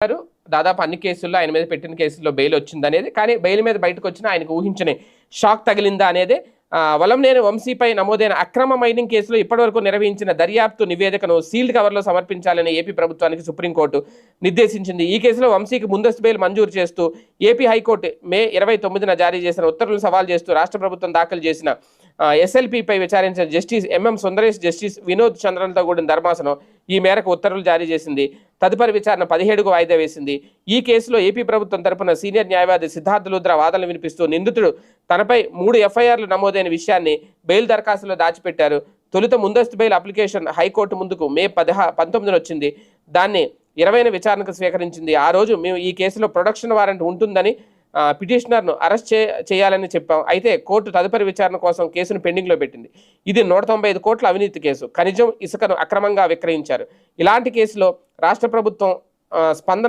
గారు దాదాపు అన్ని కేసుల్లో ఆయన మీద పెట్టిన కేసుల్లో బెయిల్ వచ్చింది అనేది కానీ బెయిల్ మీద బయటకు వచ్చిన ఆయనకు ఊహించని షాక్ తగిలిందా అనేది. వలం వలంనేని వంశీపై నమోదైన అక్రమ మైనింగ్ కేసులో ఇప్పటివరకు నిర్వహించిన దర్యాప్తు నివేదికను సీల్డ్ కవర్లో సమర్పించాలని ఏపీ ప్రభుత్వానికి సుప్రీంకోర్టు నిర్దేశించింది. ఈ కేసులో వంశీకి ముందస్తు బెయిల్ మంజూరు చేస్తూ ఏపీ హైకోర్టు మే ఇరవై తొమ్మిదిన జారీ చేసిన ఉత్తర్వులు సవాల్ చేస్తూ రాష్ట్ర ప్రభుత్వం దాఖలు చేసిన ఎస్ఎల్పిపై విచారించిన justice M M Sundaresh justice Vinod చంద్రన్తో కూడిన ధర్మాసనం ఈ మేరకు ఉత్తర్వులు జారీ చేసింది. తదుపరి విచారణ పదిహేడుకు వాయిదా వేసింది. ఈ కేసులో ఏపీ ప్రభుత్వం తరపున సీనియర్ న్యాయవాది సిద్ధార్థ లుద్ర వాదనలు వినిపిస్తూ నిందితుడు తనపై మూడు ఎఫ్ఐఆర్లు నమోదైన విషయాన్ని బెయిల్ దరఖాస్తులో దాచిపెట్టారు. తొలుత ముందస్తు బెయిల్ అప్లికేషన్ హైకోర్టు ముందుకు మే పదహ పంతొమ్మిదిన వచ్చింది. దాన్ని ఇరవైన విచారణకు స్వీకరించింది. ఆ రోజు మేము ఈ కేసులో ప్రొడక్షన్ వారెంట్ ఉంటుందని పిటిషనర్ను అరెస్ట్ చే చేయాలని చెప్పాం. అయితే కోర్టు తదుపరి విచారణ కోసం కేసును పెండింగ్లో పెట్టింది. ఇది నూట తొంభై ఐదు కోట్ల అవినీతి కేసు. ఖనిజం ఇసుకను అక్రమంగా విక్రయించారు. ఇలాంటి కేసులో రాష్ట్ర ప్రభుత్వం స్పందన